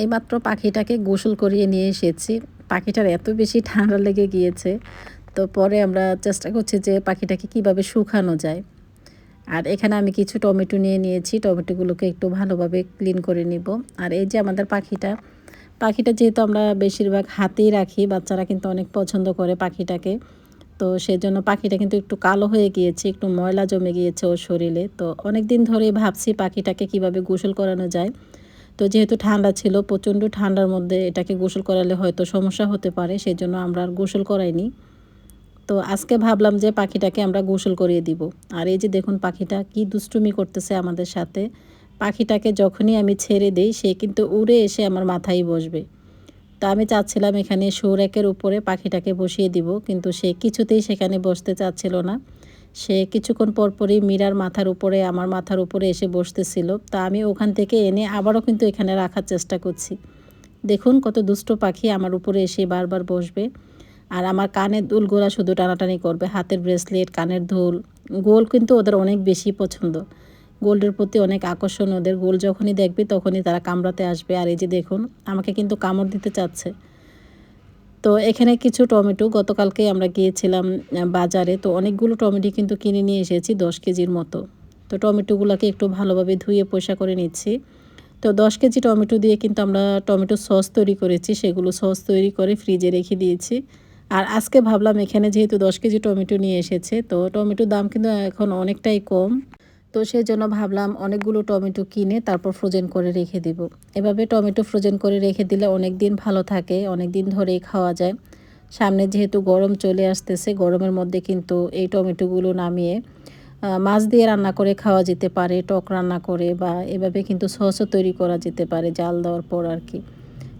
এইমাত্র পাখিটাকে গোসল করিয়ে নিয়ে এসেছি। পাখিটার এত বেশি ঠান্ডা লেগে গিয়েছে। তো পরে আমরা চেষ্টা করছি যে পাখিটাকে কীভাবে শুকানো যায়। আর এখানে আমি কিছু টমেটো নিয়ে নিয়েছি। টমেটোগুলোকে একটু ভালোভাবে ক্লিন করে নিব। আর এই যে আমাদের পাখিটা পাখিটা যেহেতু আমরা বেশিরভাগ হাতেই রাখি, বাচ্চারা কিন্তু অনেক পছন্দ করে পাখিটাকে। তো সেজন্য পাখিটা কিন্তু একটু কালো হয়ে গিয়েছে, একটু ময়লা জমে গিয়েছে ওর শরীরে। তো অনেক দিন ধরেই ভাবছি পাখিটাকে কীভাবে গোসল করানো যায়। তো যেহেতু ঠান্ডা ছিল, প্রচণ্ড ঠান্ডার মধ্যে এটাকে গোসল করালে হয়তো সমস্যা হতে পারে সেই জন্য আমরা আর গোসল করাইনি। তো আজকে ভাবলাম যে পাখিটাকে আমরা গোসল করিয়ে দিব। আর এই যে দেখুন পাখিটা কি দুষ্টুমি করতেছে আমাদের সাথে। পাখিটাকে যখনই আমি ছেড়ে দিই, সে কিন্তু উড়ে এসে আমার মাথায় বসবে। তা আমি চাচ্ছিলাম এখানে সৌরেকের উপরে পাখিটাকে বসিয়ে দিব, কিন্তু সে কিছুতেই সেখানে বসতে চাচ্ছিল না। সে কিছুক্ষণ পরপরই মীরার মাথার উপরে, আমার মাথার উপরে এসে বসতেছিল। তা আমি ওখান থেকে এনে আবারও কিন্তু এখানে রাখার চেষ্টা করছি। দেখুন কত দুষ্ট পাখি আমার উপরে এসে বারবার বসবে। আর আমার কানের দুলগুলা শুধু টানাটানি করবে। হাতের ব্রেসলেট, কানের দুল, গোল কিন্তু ওদের অনেক বেশি পছন্দ। গোল্ডের প্রতি অনেক আকর্ষণ ওদের। গোল যখনই দেখবে তখনই তারা কামড়াতে আসবে। আর এই যে দেখুন, আমাকে কিন্তু কামড় দিতে চাচ্ছে। তো এখানে কিছু টমেটো গতকালকে আমরা গিয়েছিলাম বাজারে। তো অনেকগুলো টমেটো কিন্তু কিনে নিয়ে এসেছি দশ কেজির মতো। তো টমেটোগুলোকে একটু ভালোভাবে ধুয়ে পোষা করে নিচ্ছি। তো দশ কেজি টমেটো দিয়ে কিন্তু আমরা টমেটো সস তৈরি করেছি। সেগুলো সস তৈরি করে ফ্রিজে রেখে দিয়েছি। আর আজকে ভাবলাম এখানে যেহেতু দশ কেজি টমেটো নিয়ে এসেছে, তো টমেটোর দাম কিন্তু এখন অনেকটাই কম। তো সেই জন্য ভাবলাম অনেকগুলো টমেটো কিনে তারপর ফ্রোজেন করে রেখে দিব। এভাবে টমেটো ফ্রোজেন করে রেখে দিলে অনেক দিন ভালো থাকে অনেক দিন ধরেই খাওয়া যায়। সামনে যেহেতু গরম চলে আসতেছে, গরমের মধ্যে কিন্তু এই টমেটোগুলো নামিয়ে মাছ দিয়ে রান্না করে খাওয়া যেতে পারে, টক রান্না করে বা এভাবে কিন্তু সসও তৈরি করা যেতে পারে জাল দেওয়ার পর আর কি।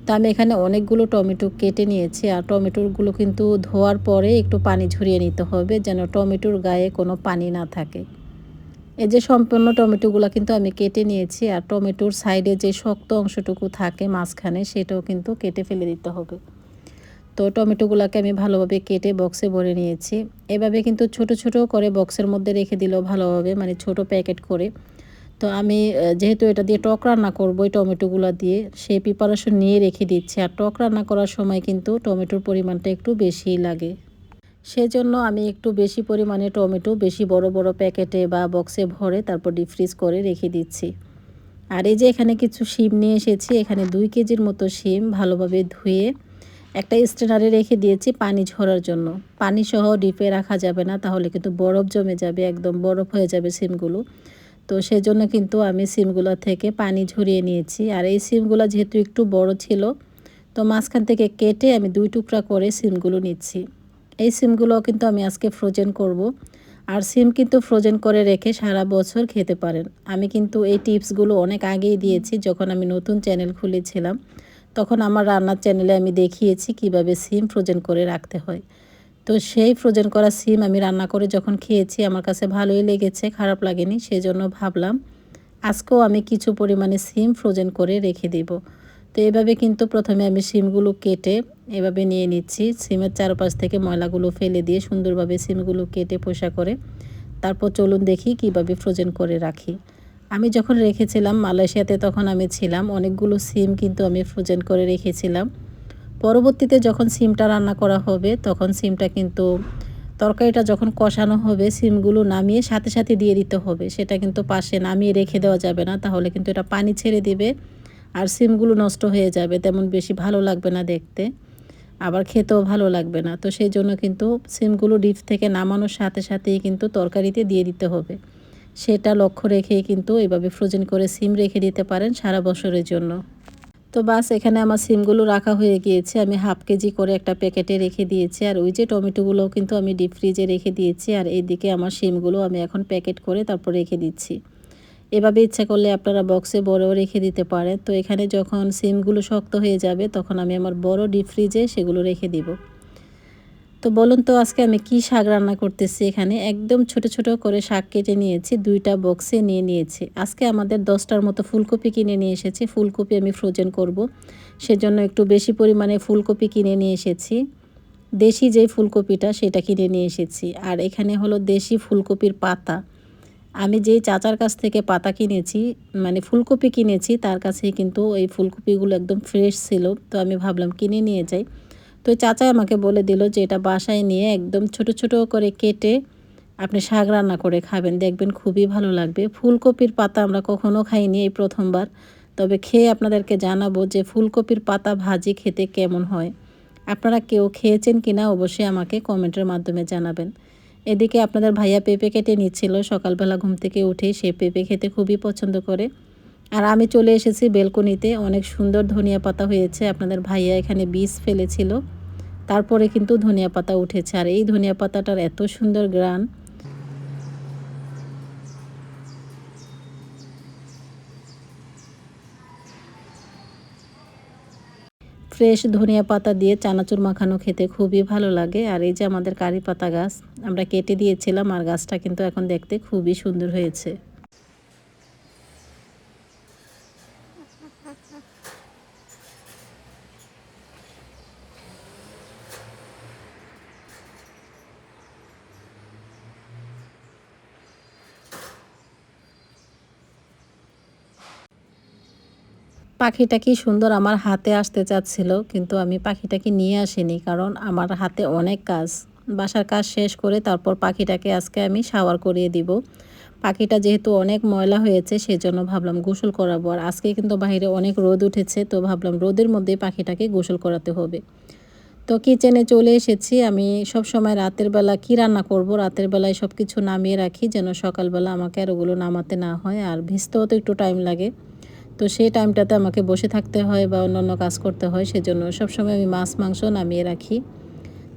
তো আমি এখানে অনেকগুলো টমেটো কেটে নিয়েছি আর টমেটোগুলো কিন্তু ধোয়ার পরে একটু পানি ঝরিয়ে নিতে হবে যেন টমেটোর গায়ে কোনো পানি না থাকে। এই যে সম্পূর্ণ টমেটোগুলো কিন্তু আমি কেটে নিয়েছি আর টমেটোর সাইডে যে শক্ত অংশটুকু থাকে মাঝখানে সেটাও কিন্তু কেটে ফেলে দিতে হবে। তো টমেটোগুলোকে আমি ভালোভাবে কেটে বক্সে ভরে নিয়েছি। এভাবে কিন্তু ছোট ছোট করে বক্সের মধ্যে রেখে দিলেও ভালোভাবে মানে ছোট প্যাকেট করে। তো আমি যেহেতু এটা দিয়ে টক রান্না করব এই টমেটোগুলো দিয়ে, সেই প্রিপারেশন নিয়ে রেখে দিচ্ছি। আর টক রান্না করার সময় কিন্তু টমেটোর পরিমাণটা একটু বেশি লাগে। সেজন্য আমি একটু বেশি পরিমাণে টমেটো, বেশি বড় বড় প্যাকেটে বা বক্সে ভরে তারপর ডিপ ফ্রিজ করে রেখে দিচ্ছি। আর এই যে এখানে কিছু শিম নিয়ে এসেছি, এখানে দুই কেজির মতো শিম ভালোভাবে ধুয়ে একটা স্ট্রেনারে রেখে দিয়েছি পানি ঝরার জন্য। পানি সহ ডিপে রাখা যাবে না, তাহলে কিন্তু বরফ জমে যাবে, একদম বরফ হয়ে যাবে সিমগুলো তো সেজন্য কিন্তু আমি সিমগুলো থেকে পানি ঝরিয়ে নিয়েছি। আর এই সিমগুলো যেহেতু একটু বড় ছিল, তো মাঝখান থেকে কেটে আমি দুই টুকরা করে সিমগুলো নিচ্ছি। এই সিমগুলো কিন্তু আমি আজকে ফ্রোজেন করব। আর সিম কিন্তু ফ্রোজেন করে রেখে সারা বছর খেতে পারেন। আমি কিন্তু এই টিপসগুলো অনেক আগেই দিয়েছি, যখন আমি নতুন চ্যানেল খুলেছিলাম। তখন আমার রান্নার চ্যানেলে আমি দেখিয়েছি কীভাবে সিম ফ্রোজেন করে রাখতে হয়। তো সেই ফ্রোজেন করা সিম আমি রান্না করে যখন খেয়েছি, আমার কাছে ভালোই লেগেছে, খারাপ লাগেনি সেই জন্য ভাবলাম আজকেও আমি কিছু পরিমাণে সিম ফ্রোজেন করে রেখে দিব। তো এভাবে কিন্তু প্রথমে আমি সিমগুলো কেটে এভাবে নিয়ে নিচ্ছি। সিমের চারপাশ থেকে ময়লাগুলো ফেলে দিয়ে সুন্দরভাবে সিমগুলো কেটে পোষা করে। তারপর চলুন দেখি কীভাবে ফ্রোজেন করে রাখি। আমি যখন রেখেছিলাম মালয়েশিয়াতে তখন আমি ছিলাম, অনেকগুলো সিম কিন্তু আমি ফ্রোজেন করে রেখেছিলাম। পরবর্তীতে যখন সিমটা রান্না করা হবে, তখন সিমটা কিন্তু তরকারিটা যখন কষানো হবে, সিমগুলো নামিয়ে সাথে সাথে দিয়ে দিতে হবে। সেটা কিন্তু পাশে নামিয়ে রেখে দেওয়া যাবে না, তাহলে কিন্তু এটা পানি ছেড়ে দিবে। আর সিমগুলো নষ্ট হয়ে যাবে, তেমন বেশি ভালো লাগবে না দেখতে। আবার খেতেও ভালো লাগবে না। তো সেই জন্য কিন্তু সিমগুলো ডিপ থেকে নামানোর সাথে সাথেই কিন্তু তরকারিতে দিয়ে দিতে হবে। সেটা লক্ষ্য রেখেই কিন্তু এভাবে ফ্রোজেন করে সিম রেখে দিতে পারেন সারা বছরের জন্য। তো বাস, এখানে আমার সিমগুলো রাখা হয়ে গিয়েছে। আমি হাফ কেজি করে একটা প্যাকেটে রেখে দিয়েছি। আর ওই যে টমেটোগুলোও কিন্তু আমি ডিপ ফ্রিজে রেখে দিয়েছি। আর এইদিকে আমার সিমগুলো আমি এখন প্যাকেট করে তারপর রেখে দিচ্ছি। এভাবে ইচ্ছা করলে আপনারা বক্সে বড়ও রেখে দিতে পারেন। তো এখানে যখন সিমগুলো শক্ত হয়ে যাবে, তখন আমি আমার বড় ডিপ ফ্রিজে সেগুলো রেখে দিব। তো বলুন তো, আজকে আমি কি শাক রান্না করতেছি এখানে? একদম ছোট ছোট করে শাক কেটে নিয়েছি, দুইটা বক্সে নিয়ে নিয়েছি। আজকে আমাদের দশটার মতো ফুলকপি কিনে নিয়ে এসেছি। ফুলকপি আমি ফ্রোজেন করব। সেজন্য একটু বেশি পরিমাণে ফুলকপি কিনে নিয়ে এসেছি। দেশি যে ফুলকপিটা, সেটা কিনে নিয়ে এসেছি। আর এখানে হলো দেশি ফুলকপির পাতা। আমি যেই চাচার কাছ থেকে পাতা কিনেছি মানে ফুলকপি কিনেছি, তার কাছেই কিন্তু এই ফুলকপিগুলো একদম ফ্রেশ ছিল। তো আমি ভাবলাম কিনে নিয়ে যাই। তো চাচা আমাকে বলে দিল যে এটা বাসায় নিয়ে একদম ছোট ছোট করে কেটে আপনি শাক রান্না করে খাবেন। দেখবেন খুবই ভালো লাগবে। ফুলকপির পাতা আমরা কখনো খাইনি এই প্রথমবার। তবে খেয়ে আপনাদেরকে জানাব যে ফুলকপির পাতা ভাজি খেতে কেমন হয়। আপনারা কেউ খেয়েছেন কিনা অবশ্যই আমাকে কমেন্টের মাধ্যমে জানাবেন। এদিকে আপনাদের ভাইয়া পেঁপে কেটে নিচ্ছিল। সকালবেলা ঘুম থেকে উঠে সে পেঁপে খেতে খুবই পছন্দ করে। আর আমি চলে এসেছি বেলকনিতে। অনেক সুন্দর ধনিয়া পাতা হয়েছে। আপনাদের ভাইয়া এখানে বীজ ফেলেছিল। তারপরে কিন্তু ধনিয়া পাতা উঠেছে। আর এই ধনিয়া পাতাটার এত সুন্দর গ্রান। ফ্রেশ ধনিয়া পাতা দিয়ে চানাচুর মাখানো খেতে খুবই ভালো লাগে। আর এই যে আমাদের কারি পাতা গাছ, আমরা কেটে দিয়েছিলাম আর গাছটা কিন্তু এখন দেখতে খুবই সুন্দর হয়েছে। পাখিটা কি সুন্দর আমার হাতে আসতে চাচ্ছিল, কিন্তু আমি পাখিটাকে নিয়ে আসিনি কারণ আমার হাতে অনেক কাজ। বাসার কাজ শেষ করে তারপর পাখিটাকে আজকে আমি শাওয়ার করিয়ে দিব। পাখিটা যেহেতু অনেক ময়লা হয়েছে, সেজন্য ভাবলাম গোসল করাবো। আর আজকে কিন্তু বাইরে অনেক রোদ উঠেছে, তো ভাবলাম রোদের মধ্যে পাখিটাকে গোসল করাতে হবে। তো কিচেনে চলে এসেছি। আমি সব সময় রাতের বেলা কি রান্না করব? রাতের বেলায় সব কিছু নামিয়ে রাখি যেন সকালবেলা আমাকে আর ওগুলো নামাতে না হয়, আর ভিজতেও তো একটু টাইম লাগে। তো সেই টাইমটাতে আমাকে বসে থাকতে হয় বা অন্যান্য কাজ করতে হয়, সেজন্য সবসময় আমি মাছ, মাংস নামিয়ে রাখি।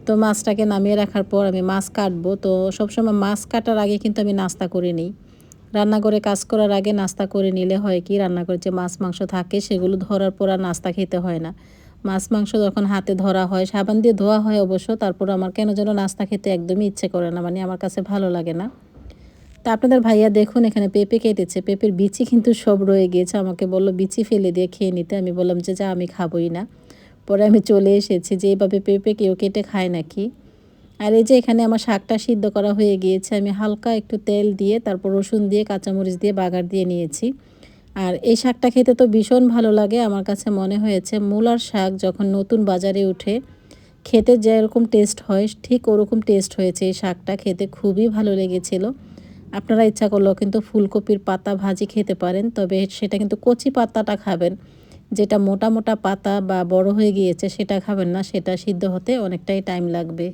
তো মাছটাকে নামিয়ে রাখার পর আমি মাছ কাটবো। তো সবসময় মাছ কাটার আগে কিন্তু আমি নাস্তা করে নিই। রান্না করে কাজ করার আগে নাস্তা করে নিলে হয় কি, রান্না করে যে মাছ, মাংস থাকে সেগুলো ধরার পর আর নাস্তা খেতে হয় না। মাছ, মাংস যখন হাতে ধরা হয়, সাবান দিয়ে ধোয়া হয় অবশ্য, তারপর আমার কেন যেন নাস্তা খেতে একদমই ইচ্ছে করে না মানে আমার কাছে ভালো লাগে না। তা আপনাদের ভাইয়া দেখুন, এখানে পেঁপে কেটেছে, পেঁপের বিচি কিন্তু সব রয়ে গিয়েছে। আমাকে বলল, বিচি ফেলে দিয়ে খেয়ে নিতে। আমি বললাম, যে, যা, আমি খাবোই না। পরে আমি চলে এসেছি, যে এইভাবে পেঁপে কেউ কেটে খায় নাকি? আর এই যে এখানে আমার শাকটা সিদ্ধ করা হয়ে গিয়েছে, আমি হালকা একটু তেল দিয়ে, তারপর রসুন দিয়ে, কাঁচামরিচ দিয়ে বাগার দিয়ে নিয়েছি। আর এই শাকটা খেতে তো ভীষণ ভালো লাগে। আমার কাছে মনে হয়েছে, মূলার শাক যখন নতুন বাজারে উঠে, খেতে যেরকম টেস্ট হয়, ঠিক ওরকম টেস্ট হয়েছে এই শাকটা। খেতে খুবই ভালো লেগেছিলো। আপনারা ইচ্ছা করলেও কিন্তু ফুলকপির পাতা ভাজি খেতে পারেন, তবে সেটা কিন্তু কচি পাতাটা খাবেন। যেটা মোটা মোটা পাতা বা বড় হয়ে গিয়েছে সেটা খাবেন না, সেটা সিদ্ধ হতে অনেকটাই টাইম লাগবে।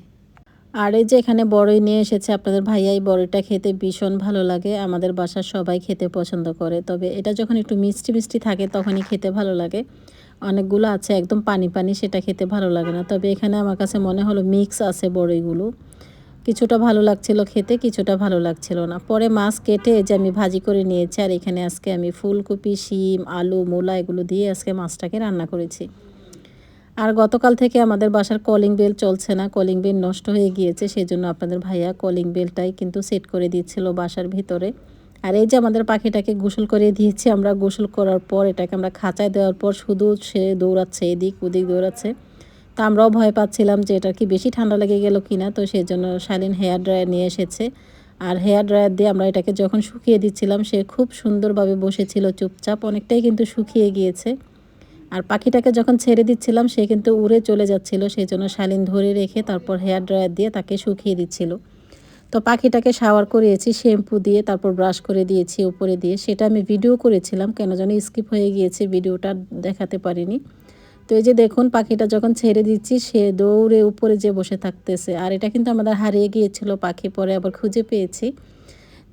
আর এই যে এখানে বড়ই নিয়ে এসেছে আপনাদের ভাইয়া, এই বড়িটা খেতে ভীষণ ভালো লাগে। আমাদের বাসার সবাই খেতে পছন্দ করে, তবে এটা যখন একটু মিষ্টি মিষ্টি থাকে তখনই খেতে ভালো লাগে। অনেকগুলো আছে, একদম পানি পানি, সেটা খেতে ভালো লাগে না। তবে এখানে আমার কাছে মনে হলো মিক্স আছে বড়ইগুলো কিছুটা ভালো লাগছিল খেতে, কিছুটা ভালো লাগছিল না। পরে মাছ কেটে যে আমি ভাজি করে নিয়েছি, আর এখানে আজকে আমি ফুলকপি, শিম, আলু, মূলা এগুলো দিয়ে আজকে মাছটাকে রান্না করেছি। আর গতকাল থেকে আমাদের বাসার কলিং বেল চলছে না কলিং বেল নষ্ট হয়ে গিয়েছে সেই জন্য আপনাদের ভাইয়া কলিং বেলটাই কিন্তু সেট করে দিচ্ছিল বাসার ভিতরে। আর এই যে আমাদের পাখিটাকে গোসল করে দিয়েছি, আমরা গোসল করার পর এটাকে আমরা খাঁচায় দেওয়ার পর শুধু সে দৌড়াচ্ছে, এদিক ওদিক দৌড়াচ্ছে। তো আমরাও ভয় পাচ্ছিলাম যে এটা কি বেশি ঠান্ডা লেগে গেল কি না তো সেই জন্য শালিন হেয়ার ড্রায়ার নিয়ে এসেছে। আর হেয়ার ড্রায়ার দিয়ে আমরা এটাকে যখন শুকিয়ে দিচ্ছিলাম, সে খুব সুন্দরভাবে বসেছিল চুপচাপ, অনেকটাই কিন্তু শুকিয়ে গিয়েছে। আর পাখিটাকে যখন ছেড়ে দিচ্ছিলাম, সে কিন্তু উড়ে চলে যাচ্ছিল। সেই জন্য শালিন ধরে রেখে তারপর হেয়ার ড্রায়ার দিয়ে তাকে শুকিয়ে দিচ্ছিল। তো পাখিটাকে শাওয়ার করিয়েছি, শ্যাম্পু দিয়ে, তারপর ব্রাশ করে দিয়েছি উপরে দিয়ে। সেটা আমি ভিডিও করেছিলাম, কেন যেন স্কিপ হয়ে গিয়েছে, ভিডিওটা দেখাতে পারিনি। তো এই যে দেখুন, পাখিটা যখন ছেড়ে দিচ্ছি, সে দৌড়ে উপরে যে বসে থাকতেছে। আর এটা কিন্তু আমাদের হারিয়ে গিয়েছিল, পাখি পরে আবার খুঁজে পেয়েছি।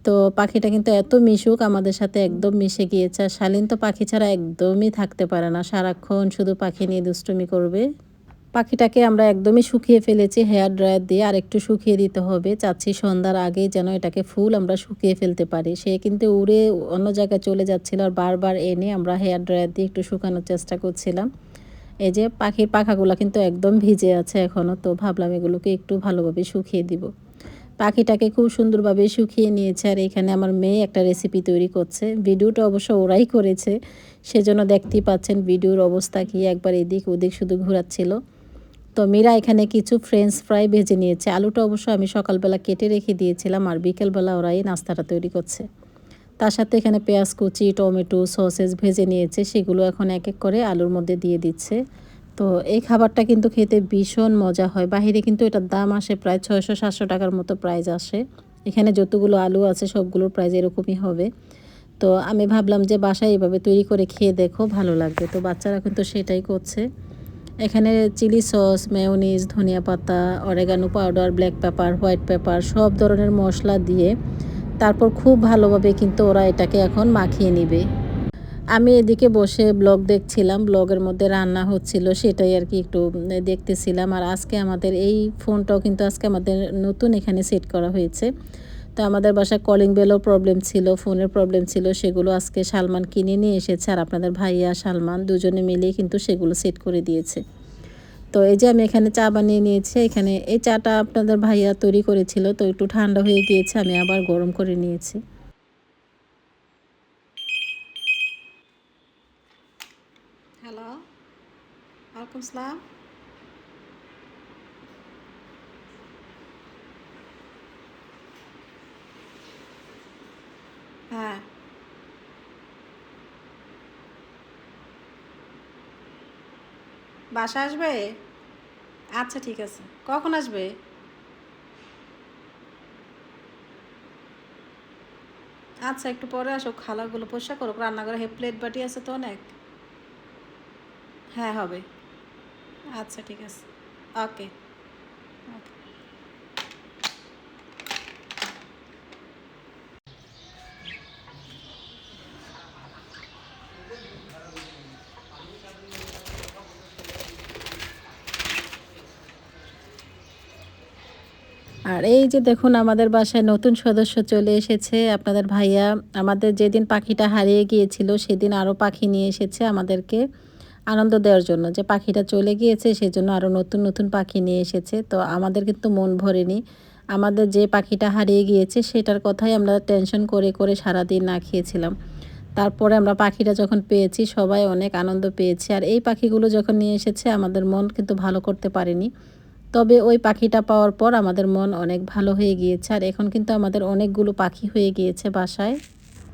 তো পাখিটা কিন্তু এত মিশুক, আমাদের সাথে একদম মিশে গিয়েছে। আর শালীন তো পাখি ছাড়া একদমই থাকতে পারে না। সারাক্ষণ শুধু পাখি নিয়ে দুষ্টুমি করবে। পাখিটাকে আমরা একদমই শুকিয়ে ফেলেছি হেয়ার ড্রায়ার দিয়ে। আর একটু শুকিয়ে দিতে হবে। চাচ্ছি সন্ধ্যার আগেই যেন এটাকে ফুল আমরা শুকিয়ে ফেলতে পারি। সে কিন্তু উড়ে অন্য জায়গায় চলে যাচ্ছিল আর বারবার এনে আমরা হেয়ার ড্রায়ার দিয়ে একটু শুকানোর চেষ্টা করছিলাম। এই যে পাখির পাখাগুলো কিন্তু একদম ভিজে আছে এখনও তো ভাবলাম এগুলোকে একটু ভালোভাবে শুকিয়ে দিব। পাখিটাকে খুব সুন্দরভাবে শুকিয়ে নিয়েছে, আর এখানে আমার মেয়ে একটা রেসিপি তৈরি করছে। ভিডিওটা অবশ্য ওরাই করেছে, সেজন্য দেখতেই পাচ্ছেন ভিডিওর অবস্থা কি, একবার এদিক ওদিক শুধু ঘোরাচ্ছিল। তো মীরা এখানে কিছু ফ্রেঞ্চ ফ্রাই ভেজে নিয়েছে। আলুটা অবশ্য আমি সকালবেলা কেটে রেখে দিয়েছিলাম, আর বিকেলবেলা ওরাই নাস্তাটা তৈরি করছে। তার সাথে এখানে পেঁয়াজ কুচি, টমেটো, সসেস ভেজে নিয়েছে। সেগুলো এখন এক এক করে আলুর মধ্যে দিয়ে দিচ্ছে। তো এই খাবারটা কিন্তু খেতে ভীষণ মজা হয়। বাহিরে কিন্তু এটার দাম আসে প্রায় ছয়শো, সাতশো টাকার মতো প্রাইস আসে। এখানে যতগুলো আলু আছে, সবগুলোর প্রাইস এরকমই হবে। তো আমি ভাবলাম যে বাসায় এভাবে তৈরি করে খেয়ে দেখো, ভালো লাগবে। তো বাচ্চারা কিন্তু সেটাই করছে। এখানে চিলি সস মেয়োনিজ ধনিয়া পাতা oregano powder black pepper white pepper সব ধরনের মশলা দিয়ে তারপর খুব ভালোভাবে কিন্তু ওরা এটাকে এখন মাখিয়ে নিবে। আমি এদিকে বসে ব্লগ দেখছিলাম, ব্লগের মধ্যে রান্না হচ্ছিল সেটাই আর কি একটু দেখতেছিলাম। আর আজকে আমাদের এই ফোনটাও কিন্তু আজকে আমাদের নতুন এখানে সেট করা হয়েছে। তো আমাদের বাসায় কলিং বেলও প্রবলেম ছিল ফোনের প্রবলেম ছিল, সেগুলো আজকে সালমান কিনে নিয়ে এসেছে। আর আপনাদের ভাইয়া সালমান দুজনে মিলেই কিন্তু সেগুলো সেট করে দিয়েছে। তো এই যে আমি এখানে চা বানিয়ে নিয়েছি, এখানে এই চাটা আপনাদের ভাইয়া তৈরি করেছিল, তো একটু ঠান্ডা হয়ে গিয়েছে, আমি আবার গরম করে নিয়েছি। হ্যালো, ওয়ালাইকুম সালাম। হ্যাঁ। বাসা আসবে? আচ্ছা ঠিক আছে। কখন আসবে? আচ্ছা একটু পরে আসো, খালাগুলো পরিষ্কার করো রান্নাঘরে হে প্লেট বাটি আছে তো অনেক? হ্যাঁ হবে। আচ্ছা ঠিক আছে। ওকে। আর এই যে দেখুন, আমাদের বাসায় নতুন সদস্য চলে এসেছে। আপনাদের ভাইয়া, আমাদের যেদিন পাখিটা হারিয়ে গিয়েছিল, সেদিন আরও পাখি নিয়ে এসেছে আমাদেরকে আনন্দ দেওয়ার জন্য। যে পাখিটা চলে গিয়েছে, সেজন্য আরও নতুন নতুন পাখি নিয়ে এসেছে। তো আমাদের কিন্তু মন ভরেনি। আমাদের যে পাখিটা হারিয়ে গিয়েছে, সেটার কথাই আমরা টেনশন করে করে সারাদিন না খেয়েছিলাম। তারপরে আমরা পাখিটা যখন পেয়েছি, সবাই অনেক আনন্দ পেয়েছি। আর এই পাখিগুলো যখন নিয়ে এসেছে, আমাদের মন কিন্তু ভালো করতে পারেনি। তবে ওই পাখিটা পাওয়ার পর আমাদের মন অনেক ভালো হয়ে গিয়েছে, আর এখন কিন্তু আমাদের অনেকগুলো পাখি হয়ে গিয়েছে বাসায়।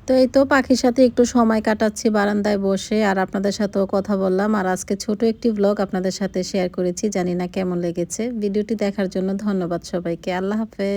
তো এই তো পাখির সাথে একটু সময় কাটাচ্ছি বারান্দায় বসে, আর আপনাদের সাথেও কথা বললাম। আর আজকে ছোট একটি ব্লগ আপনাদের সাথে শেয়ার করেছি, জানি না কেমন লেগেছে। ভিডিওটি দেখার জন্য ধন্যবাদ সবাইকে। আল্লাহ হাফেজ।